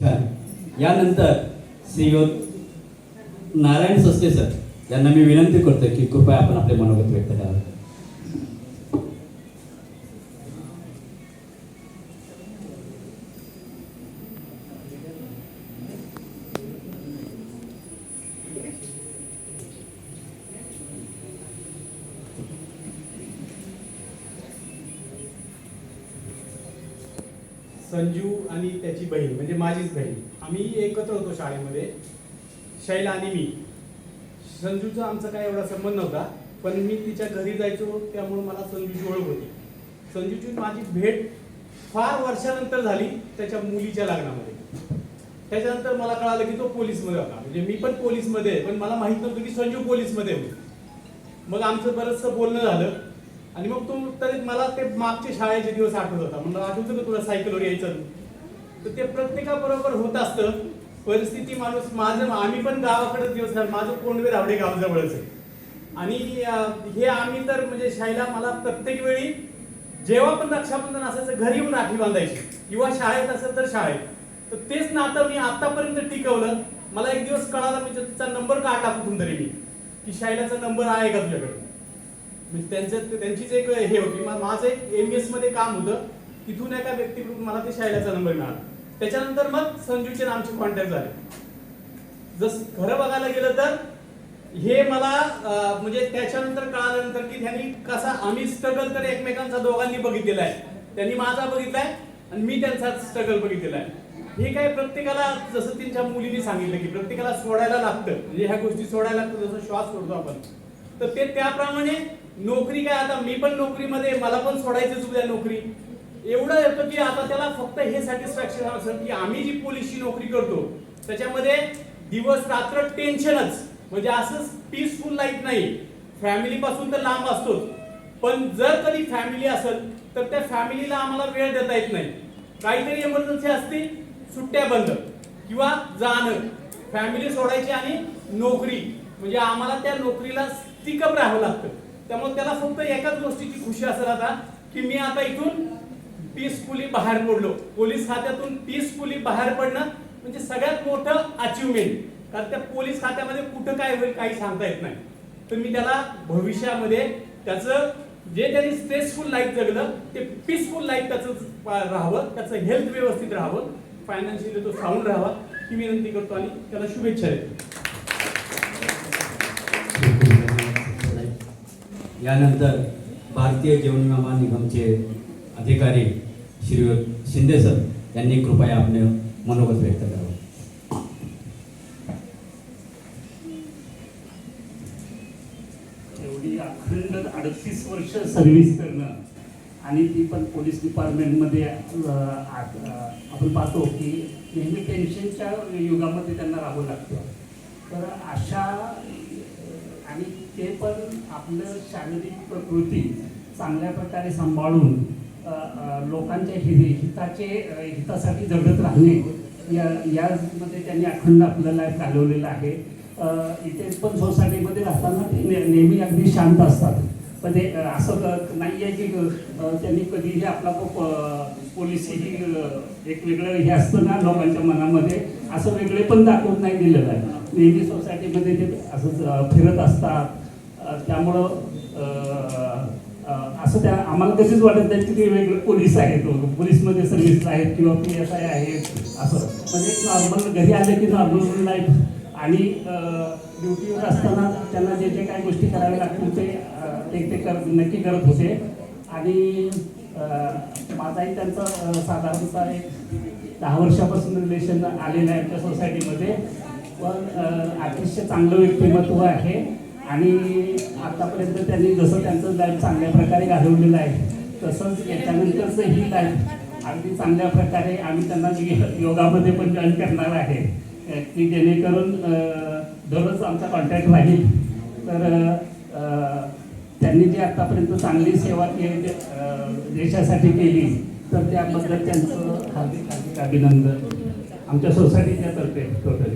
छान यानंतर श्रीयुत नारायण सस्ते सर यांना मी विनंती करतो की कृपया आपण आपले मनोगत व्यक्त करावं. संजू आणि त्याची बहीण म्हणजे माझीच बहीण. आम्ही एकत्र होतो शाळेमध्ये. शैला आणि मी. संजूचा आमचा काय एवढा संबंध नव्हता पण मी तिच्या घरी जायचो त्यामुळे मला संजूची ओळख होती. संजूची माझी भेट फार वर्षानंतर झाली त्याच्या मुलीच्या लग्नामध्ये. त्याच्यानंतर मला कळालं की तो पोलीसमध्ये होता. म्हणजे मी पण पोलीसमध्ये आहे पण मला माहीत नव्हतं की संजू पोलीसमध्ये होते. मग आमचं बरंचसं बोलणं झालं. आणि मग तो तरी मला ते मागचे शाळेचे दिवस आठवत होता. म्हणलं आठवतं का तुला सायकलवर यायचं तर ते प्रत्येकाबरोबर होत असतं. परिस्थिती माणूस माझं आम्ही पण गावाकडे दिवस माझं कोंडवे रावडे गावजवळच आहे. आणि हे आम्ही तर म्हणजे शाळेला मला प्रत्येक वेळी जेव्हा पण रक्षाबंधन असायचं घरी येऊन राखी बांधायची. किंवा शाळेत असेल तर शाळेत. तर तेच नातं मी आतापर्यंत टिकवलं. मला एक दिवस कळाला मी तिचा नंबर काढला कुठून तरी मी? की शाळेचा नंबर आहे का तुझ्याकडे? म्हणजे त्यांचं त्यांचीच एक हे होती. माझं एक एम एसमध्ये काम होतं. तिथून एका व्यक्तीकडून मला ते शाळेचा नंबर मिळाला. त्याच्यानंतर मग संजूचे आमचे कॉन्टॅक्ट झाले. जस खरं बघायला गेलं तर हे मला म्हणजे त्याच्यानंतर कळाल्यानंतर की त्यांनी कसा आम्ही स्ट्रगल तर एकमेकांचा दोघांनी बघितलेला आहे. त्यांनी माझा बघितलाय आणि मी त्यांचा स्ट्रगल बघितलेला आहे. हे काय प्रत्येकाला जसं त्यांच्या मुलीने सांगितलं की प्रत्येकाला सोडायला लागतं. म्हणजे ह्या गोष्टी सोडायला लागतं जसं श्वास सोडतो आपण. तर ते त्याप्रमाणे नोकरी काय आता मी पण नोकरीमध्ये मला पण सोडायचीच उद्या नोकरी. एवढं येतं की आता त्याला फक्त हे सॅटिस्फॅक्शन असेल की आम्ही जी पोलीसची नोकरी करतो त्याच्यामध्ये दिवस रात्र टेन्शनच म्हणजे असंच पीसफुल लाईफ नाही. फॅमिली पासून तर लांब असतोच. पण जर कधी फॅमिली असेल तर त्या फॅमिलीला आम्हाला वेळ देता येत नाही. काहीतरी इमर्जन्सी असते सुट्ट्या बंद. किंवा जाणं. फॅमिली सोडायची आणि नोकरी. म्हणजे आम्हाला त्या नोकरीला स्टिकअप राहावं लागतं. त्यामुळे त्याला फक्त एकाच गोष्टीची खुशी असेल आता की मी आता इथून पीसफुली बाहेर पडलो. पोलीस खात्यातून पीसफुली बाहेर पडणं म्हणजे सगळ्यात मोठं अचिव्हमेंट कारण त्या पोलीस खात्यामध्ये कुठं काय होईल काही सांगता येत नाही. तर मी त्याला भविष्यामध्ये त्याचं जे त्यांनी स्ट्रेसफुल लाईफ जगलं ते पीसफुल लाईफ त्याचं राहावं त्याचं हेल्थ व्यवस्थित राहावं. फायनान्शियली तो साऊंड राहावा ही विनंती करतो आणि त्याला शुभेच्छा देतो. यानंतर भारतीय जीवन विमा निगमचे अधिकारी श्री शिंदे सर यांनी कृपया आपले मनोगत व्यक्त करावं. एवढी अखंड अडतीस वर्ष सर्व्हिस करणं आणि ती पण पोलीस डिपार्टमेंटमध्ये आपण पाहतो की नेहमी टेन्शनच्या युगामध्ये त्यांना राहावं लागतं. तर अशा आणि ते पण आपलं शारीरिक प्रकृती चांगल्या प्रकारे सांभाळून लोकांच्या हि हिताचे हितासाठी जगत राहणे या यामध्ये त्यांनी अखंड आपलं लाईफ घालवलेलं आहे. इथे पण सोसायटीमध्ये राहताना ते ने- नेहमी अगदी शांत असतात. पण ते असं नाही आहे की त्यांनी कधीही आपला पोलिसी ही एक वेगळं हे असतं ना लोकांच्या मनामध्ये असं वेगळे पण दाखवत नाही दिलेलं आहे. नेहमी सोसायटीमध्ये ते असं फिरत असतात. त्यामुळं असं त्या आम्हाला कशीच वाटत नाही की ते वेगळे पोलीस आहेत हो. पोलीसमध्ये सर्व्हिस आहेत किंवा पी एस आय आहेत असं. म्हणजे नॉर्मल घरी आले की नॉर्मल लाईफ आणि ड्युटीवर असताना त्यांना जे जे काही गोष्टी कराव्या लागतील ते ते ते कर नक्की करत होते. आणि माझाही त्यांचा साधारणतः एक दहा वर्षापासून रिलेशन आलेलं आहे आमच्या सोसायटीमध्ये पण अतिशय चांगलं व्यक्तिमत्व आहे. आणि आतापर्यंत त्यांनी जसं त्यांचं लाईफ चांगल्या प्रकारे घालवलेलं आहे तसंच याच्यानंतरचं ही लाईफ अगदी चांगल्या प्रकारे आम्ही त्यांना योगामध्ये पण जॉईन करणार आहे. की जेणेकरून दररोज आमचा कॉन्टॅक्ट राहील. तर त्यांनी जी आतापर्यंत चांगली सेवा केली देशासाठी केली तर त्याबद्दल त्यांचं हार्दिक हार्दिक अभिनंदन. आमच्या सोसायटीच्या तर्फे. होतं